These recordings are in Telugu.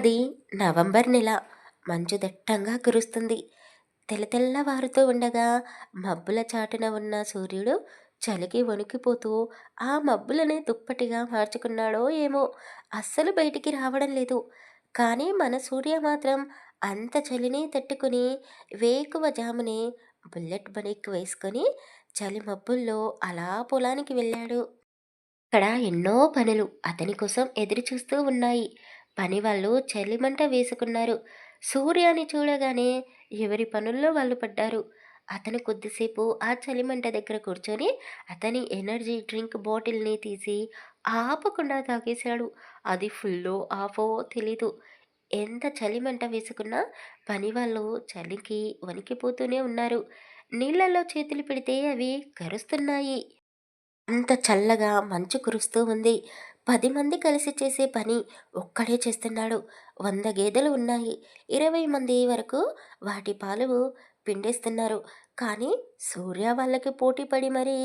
అది నవంబర్ నెల మంచు దట్టంగా కురుస్తుంది. తెల్ల తెల్లవారుతూ ఉండగా మబ్బుల చాటున ఉన్న సూర్యుడు చలికి వణికిపోతూ ఆ మబ్బులని దుప్పటిగా మార్చుకున్నాడో ఏమో అస్సలు బయటికి రావడం లేదు. కానీ మన సూర్య మాత్రం అంత చలిని తట్టుకుని వేకువ జామునే బుల్లెట్ బైక్ వేసుకొని చలి మబ్బుల్లో అలా పొలానికి వెళ్ళాడు. అక్కడ ఎన్నో పనులు అతని కోసం ఎదురు చూస్తూ ఉన్నాయి. పని వాళ్ళు చలిమంట వేసుకున్నారు. సూర్యాని చూడగానే ఎవరి పనుల్లో వాళ్ళు పడ్డారు. అతను కొద్దిసేపు ఆ చలిమంట దగ్గర కూర్చొని అతని ఎనర్జీ డ్రింక్ బాటిల్ని తీసి ఆపకుండా తాగేశాడు. అది ఫుల్లో ఆఫో తెలీదు. ఎంత చలిమంట వేసుకున్నా పని వాళ్ళు చలికి వణికిపోతూనే ఉన్నారు. నీళ్ళల్లో చేతులు పెడితే అవి కరుస్తున్నాయి. అంత చల్లగా మంచు కురుస్తూ ఉంది. పది మంది కలిసి చేసే పని ఒక్కడే చేస్తున్నాడు. వంద గేదెలు ఉన్నాయి. ఇరవై మంది వరకు వాటి పాలు పిండేస్తున్నారు. కానీ సూర్య వాళ్ళకి పోటీ పడి మరీ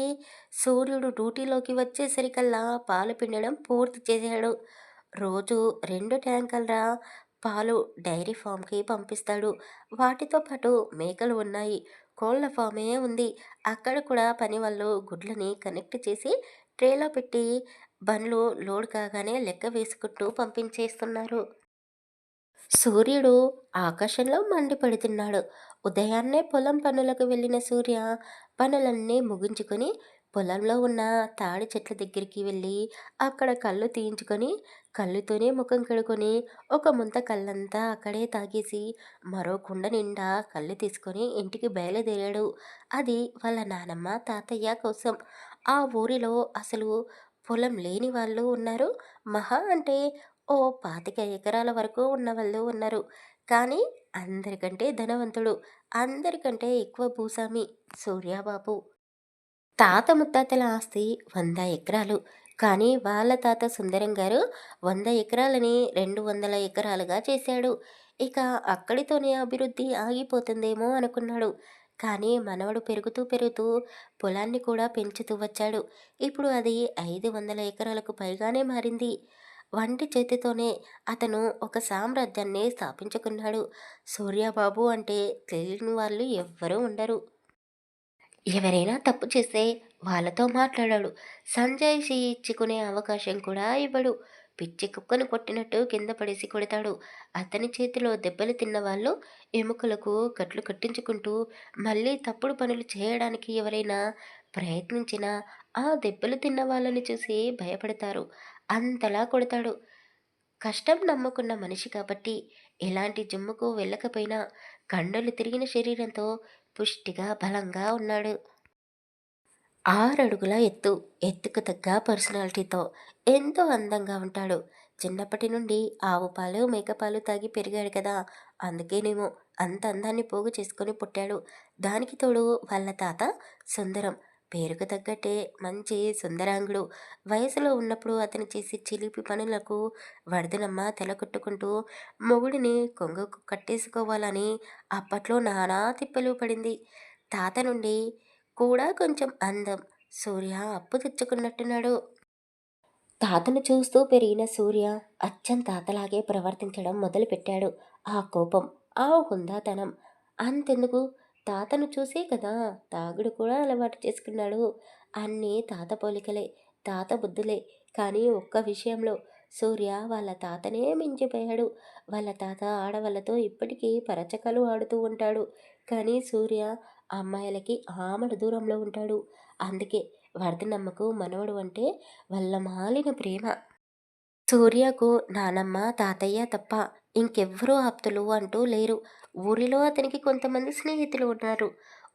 సూర్యుడు డ్యూటీలోకి వచ్చేసరికల్లా పాలు పిండడం పూర్తి చేశాడు రోజు రెండు ట్యాంకర్ల పాలు డైరీ ఫామ్కి పంపిస్తాడు. వాటితో పాటు మేకలు ఉన్నాయి. కోళ్ళ ఫామే ఉంది. అక్కడ కూడా పని వాళ్ళు గుడ్లని కనెక్ట్ చేసి ట్రేలో పెట్టి బండ్లు లోడ్ కాగానే లెక్క వేసుకుంటూ పంపించేస్తున్నారు. సూర్యుడు ఆకాశంలో మండిపడుతున్నాడు. ఉదయాన్నే పొలం పనులకు వెళ్ళిన సూర్య పనులన్నీ ముగించుకొని పొలంలో ఉన్న తాడి చెట్ల దగ్గరికి వెళ్ళి అక్కడ కళ్ళు తీయించుకొని కళ్ళుతోనే ముఖం కడుకొని ఒక ముంత కళ్ళంతా అక్కడే తాగేసి మరో కుండ నిండా కళ్ళు తీసుకొని ఇంటికి బయలుదేరాడు. అది వాళ్ళ నానమ్మ తాతయ్య కోసం. ఆ ఊరిలో అసలు పొలం లేని వాళ్ళు ఉన్నారు. మహా అంటే ఓ పాతిక ఎకరాల వరకు ఉన్న వాళ్ళు ఉన్నారు. కానీ అందరికంటే ధనవంతుడు అందరికంటే ఎక్కువ భూస్వామి సూర్యాబాబు. తాత ముత్తాతల ఆస్తి వంద ఎకరాలు. కానీ వాళ్ళ తాత సుందరం గారు వంద ఎకరాలని రెండు వందల ఎకరాలుగా చేశాడు. ఇక అక్కడితోనే అభివృద్ధి ఆగిపోతుందేమో అనుకున్నాడు. కానీ మనవడు పెరుగుతూ పెరుగుతూ పొలాన్ని కూడా పెంచుతూ వచ్చాడు. ఇప్పుడు అది ఐదు వందల ఎకరాలకు పైగానే మారింది. వంటి చేతితోనే అతను ఒక సామ్రాజ్యాన్ని స్థాపించుకున్నాడు. సూర్యబాబు అంటే తెలియని వాళ్ళు ఎవ్వరూ ఉండరు. ఎవరైనా తప్పు చేస్తే వాళ్ళతో మాట్లాడాడు. సంజయ్ ఇచ్చుకునే అవకాశం కూడా ఇవ్వడు. పిచ్చి కుక్కను కొట్టినట్టు కింద పడేసి కొడతాడు. అతని చేతిలో దెబ్బలు తిన్న వాళ్ళు ఎముకలకు కట్లు కట్టించుకుంటూ మళ్ళీ తప్పుడు పనులు చేయడానికి ఎవరైనా ప్రయత్నించినా ఆ దెబ్బలు తిన్న వాళ్ళని చూసి భయపడతారు. అంతలా కొడతాడు. కష్టం నమ్ముకున్న మనిషి కాబట్టి ఎలాంటి జిమ్ముకు వెళ్ళకపోయినా కండలు తిరిగిన శరీరంతో పుష్టిగా బలంగా ఉన్నాడు. ఆరడుగుల ఎత్తు ఎత్తుకు తగ్గ పర్సనాలిటీతో ఎంతో అందంగా ఉంటాడు. చిన్నప్పటి నుండి ఆవు పాలు మేకపాలు తాగి పెరిగాడు కదా. అందుకేనేమో అంత అందాన్ని పోగు చేసుకొని పుట్టాడు. దానికి తోడు వాళ్ళ తాత సుందరం. పేరుకు తగ్గట్టే మంచి సుందరాంగుడు. వయసులో ఉన్నప్పుడు అతను చేసే చిలిపి పనులకు వరదనమ్మ తెలకొట్టుకుంటూ మొగుడిని కొంగుకు కట్టేసుకోవాలని అప్పట్లో నానా తిప్పలు పడింది. తాత నుండి కూడా కొంచెం అందం. సూర్య అప్పు తెచ్చుకున్నట్టున్నాడు. తాతను చూస్తూ పెరిగిన సూర్య అచ్చం తాతలాగే ప్రవర్తించడం మొదలుపెట్టాడు. ఆ కోపం ఆ హుందాతనం అంతెందుకు? తాతను చూసే కదా తాగుడు కూడా అలవాటు చేసుకున్నాడు. అన్నీ తాత పోలికలే తాత బుద్ధులే. కానీ ఒక్క విషయంలో సూర్య వాళ్ళ తాతనే మించిపోయాడు. వాళ్ళ తాత ఆడవాళ్ళతో ఇప్పటికీ పరచకలు ఆడుతూ ఉంటాడు. కానీ సూర్య అమ్మాయిలకి ఆమడ దూరంలో ఉంటాడు. అందుకే వర్ధనమ్మకు మనవడు అంటే వాళ్ళ మాలిన ప్రేమ. సూర్యకు నానమ్మ తాతయ్య తప్ప ఇంకెవ్వరూ ఆప్తులు అంటూ లేరు. ఊరిలో అతనికి కొంతమంది స్నేహితులు ఉన్నారు.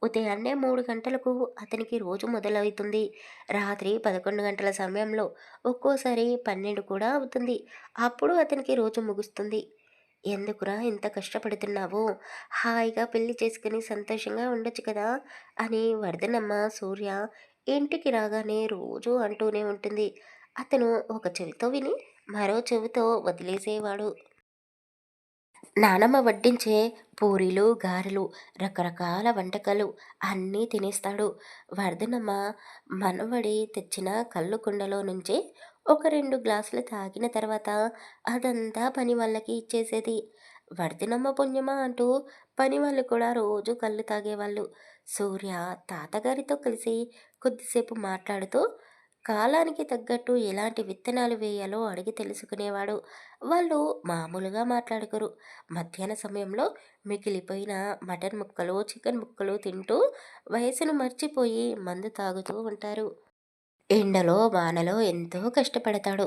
ఉదయాన్నే మూడు గంటలకు అతనికి రోజు మొదలవుతుంది. రాత్రి పదకొండు గంటల సమయంలో ఒక్కోసారి పన్నెండు కూడా అవుతుంది. అప్పుడు అతనికి రోజు ముగుస్తుంది. ఎందుకురా ఇంత కష్టపడుతున్నావు? హాయిగా పెళ్ళి చేసుకుని సంతోషంగా ఉండొచ్చు కదా? అని వర్ధనమ్మ సూర్య ఇంటికి రాగానే రోజు అంటూనే ఉంటుంది. అతను ఒక చెవితో విని మరో చెవితో వదిలేసేవాడు. నానమ్మ వడ్డించే పూరీలు గారెలు రకరకాల వంటకాలు అన్నీ తినేస్తాడు. వర్ధనమ్మ మనవడి తెచ్చిన కళ్ళు కుండలో నుంచి ఒక రెండు గ్లాసులు తాగిన తర్వాత అదంతా పని వాళ్ళకి ఇచ్చేసేది. వర్దినమ్మ పుణ్యమా అంటూ పని వాళ్ళు కూడా రోజు కళ్ళు తాగేవాళ్ళు. సూర్య తాతగారితో కలిసి కొద్దిసేపు మాట్లాడుతూ కాలానికి తగ్గట్టు ఎలాంటి విత్తనాలు వేయాలో అడిగి తెలుసుకునేవాడు. వాళ్ళు మామూలుగా మాట్లాడుకోరు. మధ్యాహ్న సమయంలో మిగిలిపోయిన మటన్ ముక్కలు, చికెన్ ముక్కలు తింటూ వయసును మర్చిపోయి మందు తాగుతూ ఉంటారు. ఎండలో, వానలో ఎంతో కష్టపడతాడు.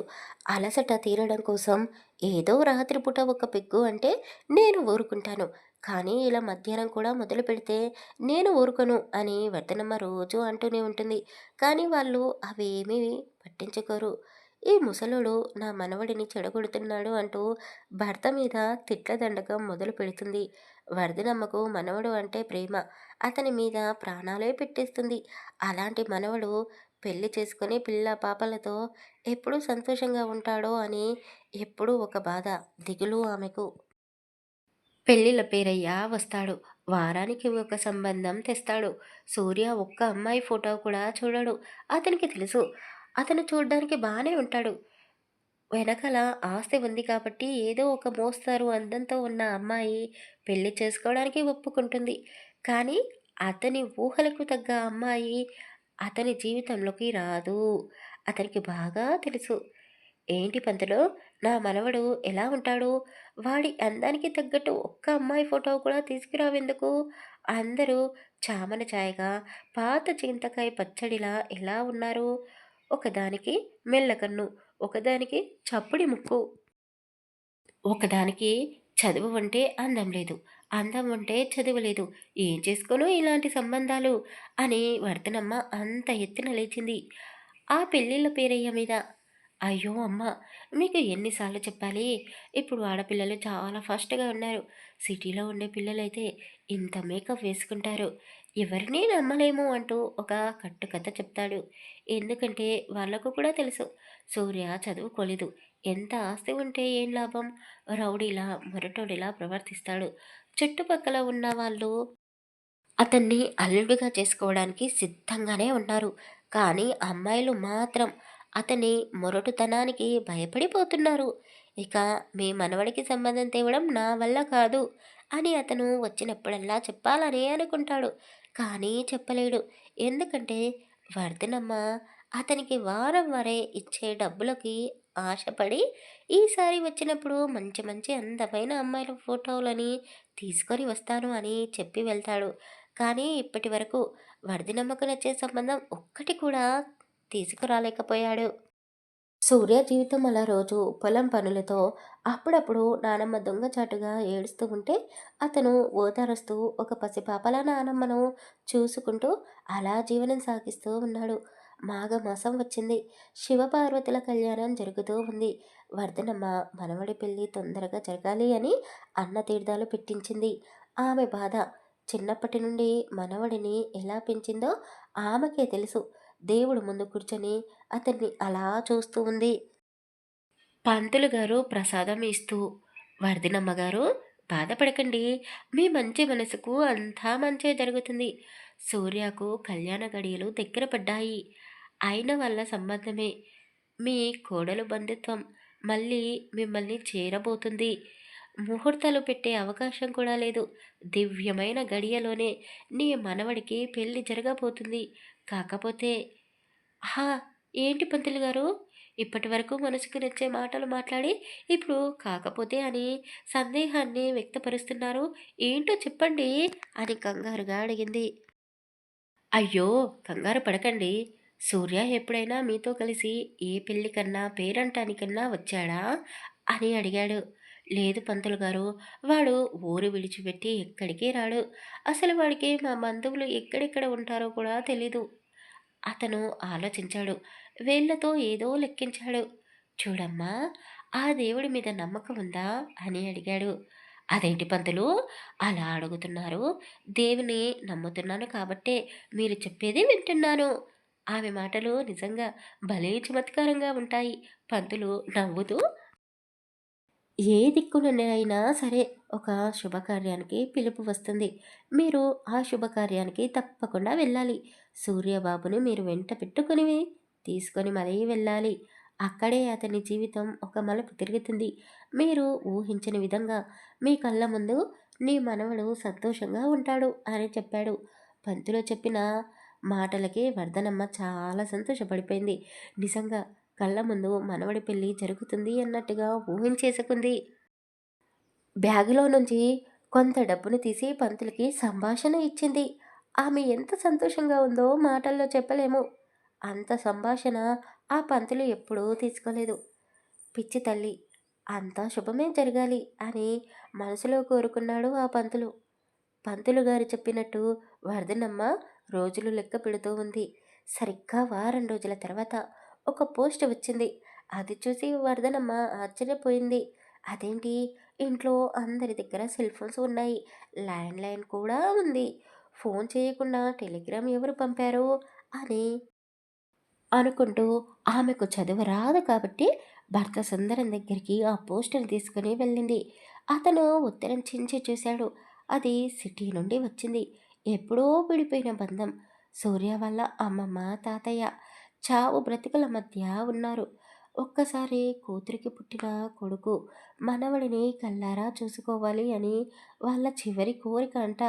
అలసట తీరడం కోసం ఏదో రాత్రిపూట ఒక పెగ్గు అంటే నేను ఊరుకుంటాను. కానీ ఇలా మధ్యాహ్నం కూడా మొదలు పెడితే నేను ఊరుకోను అని వర్ధనమ్మ రోజు అంటూనే ఉంటుంది. కానీ వాళ్ళు అవేమీ పట్టించుకోరు. ఈ ముసలోడు నా మనవడిని చెడగొడుతున్నాడు అంటూ భర్త మీద తిట్ల దండకం మొదలుపెడుతుంది. వర్ధనమ్మకు మనవడు అంటే ప్రేమ. అతని మీద ప్రాణాలే పెట్టేస్తుంది. అలాంటి మనవడు పెళ్ళి చేసుకొని పిల్ల పాపలతో ఎప్పుడు సంతోషంగా ఉంటాడో అని ఎప్పుడూ ఒక బాధ, దిగులు ఆమెకు. పెళ్ళిళ్ళ పేరయ్య వస్తాడు. వారానికి ఒక సంబంధం తెస్తాడు. సూర్య ఒక్క అమ్మాయి ఫోటో కూడా చూడడు. అతనికి తెలుసు. అతను చూడడానికి బాగానే ఉంటాడు. వెనకాల ఆస్తి ఉంది కాబట్టి ఏదో ఒక మోస్తారు అందంతో ఉన్న అమ్మాయి పెళ్ళి చేసుకోవడానికి ఒప్పుకుంటుంది. కానీ అతని ఊహలకు తగ్గ అమ్మాయి అతని జీవితంలోకి రాదు. అతనికి బాగా తెలుసు. ఏంటి పంతలో నా మనవడు ఎలా ఉంటాడు? వాడి అందానికి తగ్గట్టు ఒక్క అమ్మాయి ఫోటో కూడా తీసుకురావెందుకు? అందరూ చామన ఛాయగా పాత చింతకాయ పచ్చడిలా ఎలా ఉన్నారు? ఒకదానికి మెల్లకన్ను, ఒకదానికి చప్పుడి ముక్కు. ఒకదానికి చదువు అంటే అందం లేదు. అందం ఉంటే చదవలేదు ఏం చేసుకోను ఇలాంటి సంబంధాలు అని వర్ధనమ్మ అంత ఎత్తున లేచింది. ఆ పెళ్ళిళ్ళ పేరయ్య మీద. అయ్యో అమ్మ! మీకు ఎన్నిసార్లు చెప్పాలి? ఇప్పుడు ఆడపిల్లలు చాలా ఫాస్ట్‌గా ఉన్నారు. సిటీలో ఉండే పిల్లలైతే ఇంత మేకప్ వేసుకుంటారు. ఎవరిని నమ్మలేము అంటూ ఒక కట్టుకథ చెప్తాడు. ఎందుకంటే వాళ్ళకు కూడా తెలుసు. సూర్య చదువుకోలేదు. ఎంత ఆస్తి ఉంటే ఏం లాభం? రౌడీలా, మొరటోడిలా ప్రవర్తిస్తాడు. చుట్టుపక్కల ఉన్న వాళ్ళు అతన్ని అల్లుడిగా చేసుకోవడానికి సిద్ధంగానే ఉన్నారు. కానీ అమ్మాయిలు మాత్రం అతని మొరటుతనానికి భయపడిపోతున్నారు. ఇక మీ మనవడికి సంబంధం తేవడం నా వల్ల కాదు అని అతను వచ్చినప్పుడల్లా చెప్పాలనే అనుకుంటాడు. కానీ చెప్పలేడు. ఎందుకంటే వర్ధనమ్మ అతనికి వారం వరే ఇచ్చే డబ్బులకి ఆశపడి ఈసారి వచ్చినప్పుడు మంచి మంచి అందమైన అమ్మాయిల ఫోటోలని తీసుకొని వస్తాను అని చెప్పి వెళ్తాడు. కానీ ఇప్పటి వరకు వర్ధినమ్మకు నచ్చే సంబంధం ఒక్కటి కూడా తీసుకురాలేకపోయాడు. సూర్య జీవితం అలా రోజు పొలం పనులతో అప్పుడప్పుడు నానమ్మ దొంగచాటుగా ఏడుస్తూ ఉంటే అతను ఓదారుస్తూ ఒక పసిపాపల నానమ్మను చూసుకుంటూ అలా జీవనం సాగిస్తూ ఉన్నాడు. మాఘమాసం వచ్చింది. శివపార్వతుల కళ్యాణం జరుగుతూ ఉంది. వర్ధనమ్మ మనవడి పెళ్ళి తొందరగా జరగాలి అని అన్న తీర్థాలు పెట్టించింది. ఆమె బాధ చిన్నప్పటి నుండి మనవడిని ఎలా పెంచిందో ఆమెకే తెలుసు. దేవుడు ముందు కూర్చొని అతన్ని అలా చూస్తూ ఉంది. పంతులు గారు ప్రసాదం ఇస్తూ, "వర్ధినమ్మ గారు బాధపడకండి. మీ మంచి మనసుకు అంతా మంచే జరుగుతుంది. సూర్యకు కళ్యాణ గడియలు దగ్గర పడ్డాయి. అయిన వల్ల సంబంధమే. మీ కోడలు బంధుత్వం మళ్ళీ మిమ్మల్ని చేరబోతుంది. ముహూర్తాలు పెట్టే అవకాశం కూడా లేదు. దివ్యమైన గడియలోనే నీ మనవడికి పెళ్ళి జరగబోతుంది. కాకపోతే హా! ఏంటి పంతులు గారు? ఇప్పటివరకు మనసుకు నచ్చే మాటలు మాట్లాడి, ఇప్పుడు కాకపోతే అని సందేహాన్ని వ్యక్తపరుస్తున్నారు. ఏంటో చెప్పండి అని కంగారుగా అడిగింది. అయ్యో! కంగారు పడకండి. సూర్య ఎప్పుడైనా మీతో కలిసి ఏ పెళ్ళికన్నా, పేరంటానికన్నా వచ్చాడా? అని అడిగాడు. లేదు పంతులు గారు. వాడు ఊరు విడిచిపెట్టి ఎక్కడికి రాడు. అసలు వాడికి మా బంధువులు ఎక్కడెక్కడ ఉంటారో కూడా తెలీదు. అతను ఆలోచించాడు. వేళ్ళతో ఏదో లెక్కించాడు. చూడమ్మా! ఆ దేవుడి మీద నమ్మకం ఉందా? అని అడిగాడు. అదేంటి పంతులు అలా అడుగుతున్నారు? దేవుని నమ్ముతున్నాను కాబట్టే మీరు చెప్పేది వింటున్నాను. ఆమె మాటలు నిజంగా భలే చమత్కారంగా ఉంటాయి. పంతులు నవ్వుతూ ఏ దిక్కునైనా సరే ఒక శుభకార్యానికి పిలుపు వస్తుంది. మీరు ఆ శుభకార్యానికి తప్పకుండా వెళ్ళాలి. సూర్యబాబుని మీరు వెంట పెట్టుకొని తీసుకొని మరీ వెళ్ళాలి. అక్కడే అతని జీవితం ఒక మలుపు తిరుగుతుంది. మీరు ఊహించని విధంగా మీ కళ్ళ ముందు నీ మనవడు సంతోషంగా ఉంటాడు అని చెప్పాడు. పంతులో చెప్పిన మాటలకి వర్ధనమ్మ చాలా సంతోషపడిపోయింది. నిజంగా కళ్ళ ముందు మనవడి పెళ్ళి జరుగుతుంది అన్నట్టుగా ఊహించేసుకుంది. బ్యాగులో నుంచి కొంత డబ్బును తీసి పంతులకి సంభాషణ ఇచ్చింది. ఆమె ఎంత సంతోషంగా ఉందో మాటల్లో చెప్పలేము. అంత సంభాషణ ఆ పంతులు ఎప్పుడూ తీసుకోలేదు. పిచ్చి తల్లి అంతా శుభమే జరగాలి అని మనసులో కోరుకున్నాడు ఆ పంతులు. పంతులు గారు చెప్పినట్టు వర్ధనమ్మ రోజులు లెక్క పెడుతూ ఉంది. సరిగ్గా వారం రోజుల తర్వాత ఒక పోస్ట్ వచ్చింది. అది చూసి వర్ధనమ్మ ఆశ్చర్యపోయింది. అదేంటి? ఇంట్లో అందరి దగ్గర సెల్ ఫోన్స్ ఉన్నాయి. ల్యాండ్ లైన్ కూడా ఉంది. ఫోన్ చేయకుండా టెలిగ్రామ్ ఎవరు పంపారు? అని అనుకుంటూ ఆమెకు చదువు రాదు కాబట్టి భర్త సుందరం దగ్గరికి ఆ పోస్టర్ తీసుకుని వెళ్ళింది. అతను ఉత్తరం చించి చూశాడు. అది సిటీ నుండి వచ్చింది. ఎప్పుడో విడిపోయిన బంధం. సూర్య వల్ల అమ్మమ్మ తాతయ్య చావు బ్రతుకుల మధ్య ఉన్నారు. ఒక్కసారి కూతురికి పుట్టిన కొడుకు మనవడిని కల్లారా చూసుకోవాలి అని వాళ్ళ చివరి కోరిక అంట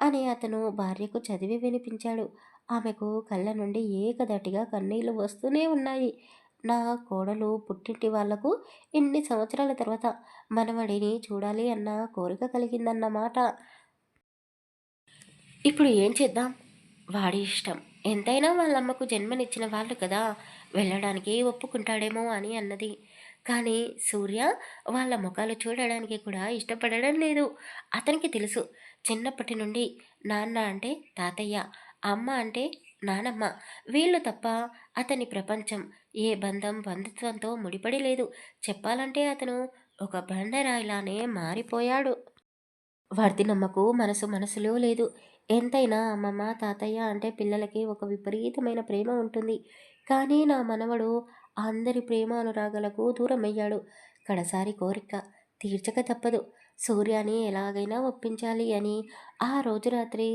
అని అతను భార్యకు చదివి వినిపించాడు. ఆమెకు కళ్ళ నుండి ఏకదటిగా కన్నీళ్ళు వస్తూనే ఉన్నాయి. నా కోడలు పుట్టింటి వాళ్ళకు ఇన్ని సంవత్సరాల తర్వాత మనవడిని చూడాలి అన్న కోరిక కలిగిందన్నమాట. ఇప్పుడు ఏం చేద్దాం? వాడి ఇష్టం. ఎంతైనా వాళ్ళమ్మకు జన్మనిచ్చిన వాళ్ళు కదా. వెళ్ళడానికి ఒప్పుకుంటాడేమో అని అన్నది. కానీ సూర్య వాళ్ళ ముఖాలు చూడడానికి కూడా ఇష్టపడడం లేదు. అతనికి తెలుసు చిన్నప్పటి నుండి నాన్న అంటే తాతయ్య. అమ్మ అంటే నానమ్మ. వీళ్ళు తప్ప అతని ప్రపంచం ఏ బంధం బంధుత్వంతో ముడిపడి లేదు. చెప్పాలంటే అతను ఒక బండరాయిలానే మారిపోయాడు. వర్దినమ్మకు మనసు మనసులో లేదు. ఎంతైనా అమ్మమ్మ తాతయ్య అంటే పిల్లలకి ఒక విపరీతమైన ప్రేమ ఉంటుంది. కానీ నా మనవడు అందరి ప్రేమ అనురాగాలకు దూరమయ్యాడు. కడసారి కోరిక తీర్చక తప్పదు. సూర్యాని ఎలాగైనా ఒప్పించాలి అని ఆ రోజు రాత్రి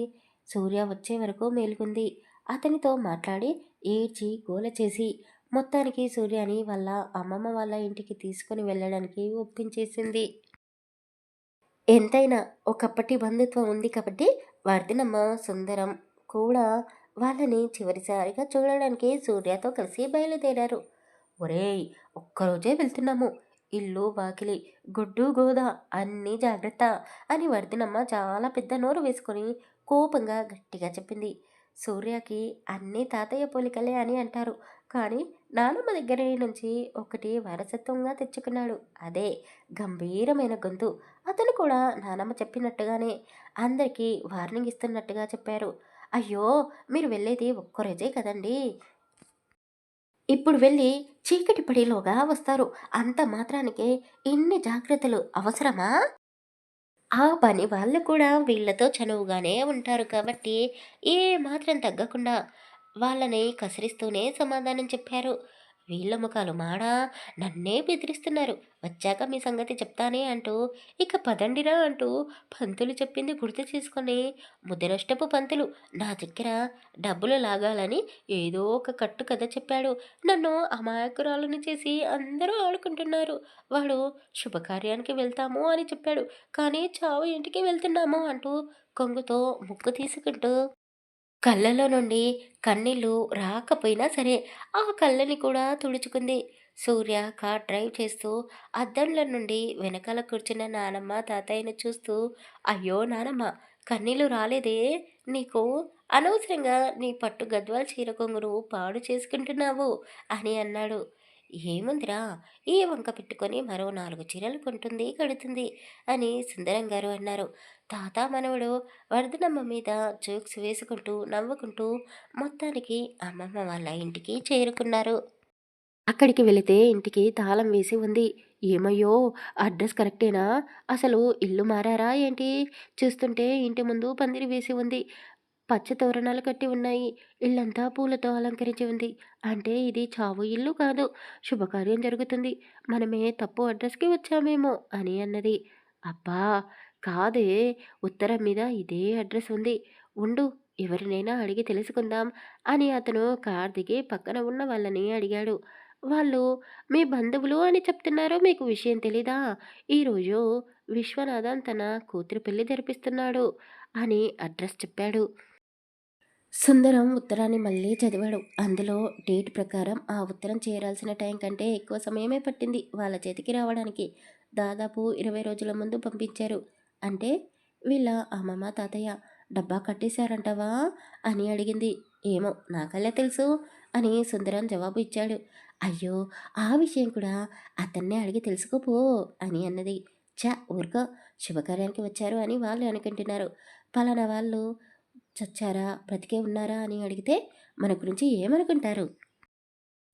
సూర్య వచ్చే వరకు మేలుకుంది. అతనితో మాట్లాడి ఏడ్చి గోల చేసి మొత్తానికి సూర్యని వాళ్ళ అమ్మమ్మ వాళ్ళ ఇంటికి తీసుకుని వెళ్ళడానికి ఒప్పించేసింది. ఎంతైనా ఒకప్పటి బంధుత్వం ఉంది కాబట్టి వర్ధనమ్మ సుందరం కూడా వాళ్ళని చివరిసారిగా చూడడానికి సూర్యతో కలిసి బయలుదేరారు. ఒరేయ్ ఒక్కరోజే వెళ్తున్నాము. ఇల్లు వాకిలి గుడ్డు గోద అన్నీ జాగ్రత్త అని వర్ధనమ్మ చాలా పెద్ద నోరు వేసుకొని కోపంగా గట్టిగా చెప్పింది. సూర్యకి అన్నీ తాతయ్య పోలికలే అని అంటారు. కానీ నానమ్మ దగ్గర నుంచి ఒకటి వారసత్వంగా తెచ్చుకున్నాడు. అదే గంభీరమైన గొంతు. అతను కూడా నానమ్మ చెప్పినట్టుగానే అందరికీ వార్నింగ్ ఇస్తున్నట్టుగా చెప్పారు. అయ్యో మీరు వెళ్ళేది ఒక్కరోజే కదండి? ఇప్పుడు వెళ్ళి చీకటి పడిలోగా వస్తారు. అంత మాత్రానికే ఇన్ని జాగ్రత్తలు అవసరమా? ఆ పని వాళ్ళు కూడా వీళ్ళతో చనువుగానే ఉంటారు కాబట్టి ఏ మాత్రం తగ్గకుండా వాళ్ళని కసిరిస్తూనే సమాధానం చెప్పారు. వీళ్ళ ముఖాలు మాడా? నన్నే బెదిరిస్తున్నారు. వచ్చాక మీ సంగతి చెప్తానే అంటూ ఇక పదండిరా అంటూ పంతులు చెప్పింది గుర్తు చేసుకొని ముద్దనష్టపు పంతులు నా దగ్గర డబ్బులు లాగాలని ఏదో ఒక కట్టు కథ చెప్పాడు. నన్ను అమాయకురాలను చేసి అందరూ ఆడుకుంటున్నారు. వాడు శుభకార్యానికి వెళ్తాము అని చెప్పాడు. కానీ చావు ఇంటికి వెళ్తున్నాము అంటూ కొంగుతో ముక్కు తీసుకుంటూ కళ్ళలో నుండి కన్నీళ్ళు రాకపోయినా సరే ఆ కళ్ళని కూడా తుడుచుకుంది. సూర్య కార్ డ్రైవ్ చేస్తూ అద్దంల నుండి వెనకాల కూర్చున్న నానమ్మ తాతయ్యను చూస్తూ అయ్యో నానమ్మ కన్నీళ్ళు రాలేదే? నీకు అనవసరంగా నీ పట్టు గద్వాల చీర కొంగును పాడు చేసుకుంటున్నావు అని అన్నాడు. ఏముందిరా ఈ వంక పెట్టుకొని మరో నాలుగు చీరలు కొంటుంది కడుతుంది అని సుందరం గారు అన్నారు. తాత మనవడు వర్ధనమ్మ మీద జోక్స్ వేసుకుంటూ నవ్వుకుంటూ మొత్తానికి అమ్మమ్మ వాళ్ళ ఇంటికి చేరుకున్నారు. అక్కడికి వెళితే ఇంటికి తాళం వేసి ఉంది. ఏమయ్యో అడ్రస్ కరెక్టేనా? అసలు ఇల్లు మారారా ఏంటి? చూస్తుంటే ఇంటి ముందు పందిరి వేసి ఉంది. పచ్చ తోరణాలు కట్టి ఉన్నాయి. ఇల్లంతా పూలతో అలంకరించి ఉంది. అంటే ఇది చావు ఇల్లు కాదు. శుభకార్యం జరుగుతుంది. మనమే తప్పు అడ్రస్కి వచ్చామేమో అని అన్నది. అబ్బా! కాదే ఉత్తరం మీద ఇదే అడ్రస్ ఉంది ఉండు ఎవరినైనా అడిగి తెలుసుకుందాం అని అతను కార్ దిగి పక్కన ఉన్న వాళ్ళని అడిగాడు వాళ్ళు మీ బంధువులు అని చెప్తున్నారు మీకు విషయం తెలీదా? ఈరోజు విశ్వనాథన్ తన కూతురు పెళ్ళి జరిపిస్తున్నాడు అని అడ్రస్ చెప్పాడు. సుందరం ఉత్తరాన్ని మళ్ళీ చదివాడు. అందులో డేట్ ప్రకారం ఆ ఉత్తరం చేరాల్సిన టైం కంటే ఎక్కువ సమయమే పట్టింది వాళ్ళ చేతికి రావడానికి. దాదాపు 20 రోజుల ముందు పంపించారు. అంటే వీళ్ళ అమ్మమ్మ, తాతయ్య డబ్బా కట్టేశారంటవా అని అడిగింది. ఏమో నాకల్లా తెలుసు? అని సుందరం జవాబు ఇచ్చాడు. అయ్యో! ఆ విషయం కూడా అతన్నే అడిగి తెలుసుకోపో అని అన్నది. చ ఊరుకో శుభకార్యానికి వచ్చారు అని వాళ్ళు అనుకుంటున్నారు. పలానా వాళ్ళు చచ్చారా? బ్రతికే ఉన్నారా? అని అడిగితే మన గురించి ఏమనుకుంటారు?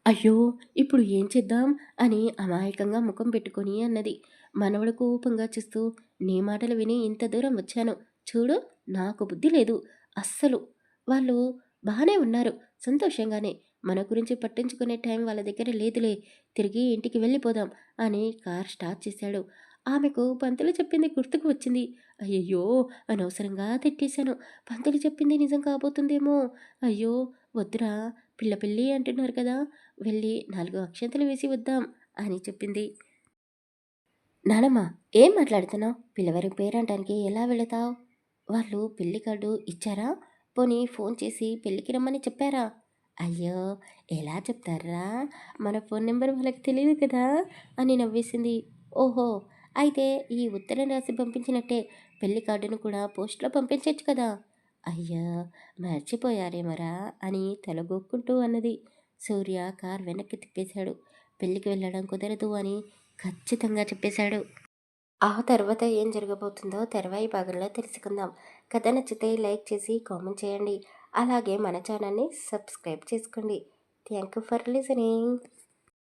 అయ్యో! ఇప్పుడు ఏం చేద్దాం? అని అమాయకంగా ముఖం పెట్టుకొని అన్నది. మనవడు కోపంగా చూస్తూ నీ మాటలు విని ఇంత దూరం వచ్చాను. చూడు నాకు బుద్ధి లేదు. అస్సలు. వాళ్ళు బాగానే ఉన్నారు. సంతోషంగానే. మన గురించి పట్టించుకునే టైం వాళ్ళ దగ్గర లేదులే. తిరిగి ఇంటికి వెళ్ళిపోదాం అని కార్ స్టార్ట్ చేశాడు. ఆమెకు పంతులు చెప్పింది గుర్తుకు వచ్చింది. అయ్యయ్యో! అనవసరంగా తిట్టేశాను. పంతులు చెప్పింది నిజం కాబోతుందేమో! అయ్యో! వద్దురా! పిల్ల పెళ్ళి అంటున్నారు కదా! వెళ్ళి నాలుగు అక్షంతలు వేసి వద్దాం అని చెప్పింది. నానమ్మ ఏం మాట్లాడుతున్నావు? పిల్లవారి పేరంటానికి ఎలా వెళతావు? వాళ్ళు పెళ్ళి కార్డు ఇచ్చారా? పోనీ ఫోన్ చేసి పెళ్ళికి రమ్మని చెప్పారా? అయ్యో! ఎలా చెప్తార్రా? మన ఫోన్ నెంబర్ వాళ్ళకి తెలియదు కదా! అని నవ్వేసింది. ఓహో! అయితే ఈ ఉత్తరం రాసి పంపించినట్టే పెళ్ళి కార్డును కూడా పోస్ట్‌లో పంపించవచ్చు కదా! అయ్యా మర్చిపోయారేమోరా అని తలగొక్కుంటూ అన్నది. సూర్య కార్ వెనక్కి తిప్పేశాడు. పెళ్ళికి వెళ్ళడం కుదరదు అని ఖచ్చితంగా చెప్పేశాడు. ఆ తర్వాత ఏం జరగబోతుందో తర్వాయి భాగంలో తెలుసుకుందాం. కథ నచ్చితే లైక్ చేసి కామెంట్ చేయండి. అలాగే మన ఛానల్‌ని సబ్స్క్రైబ్ చేసుకోండి. Thank you for listening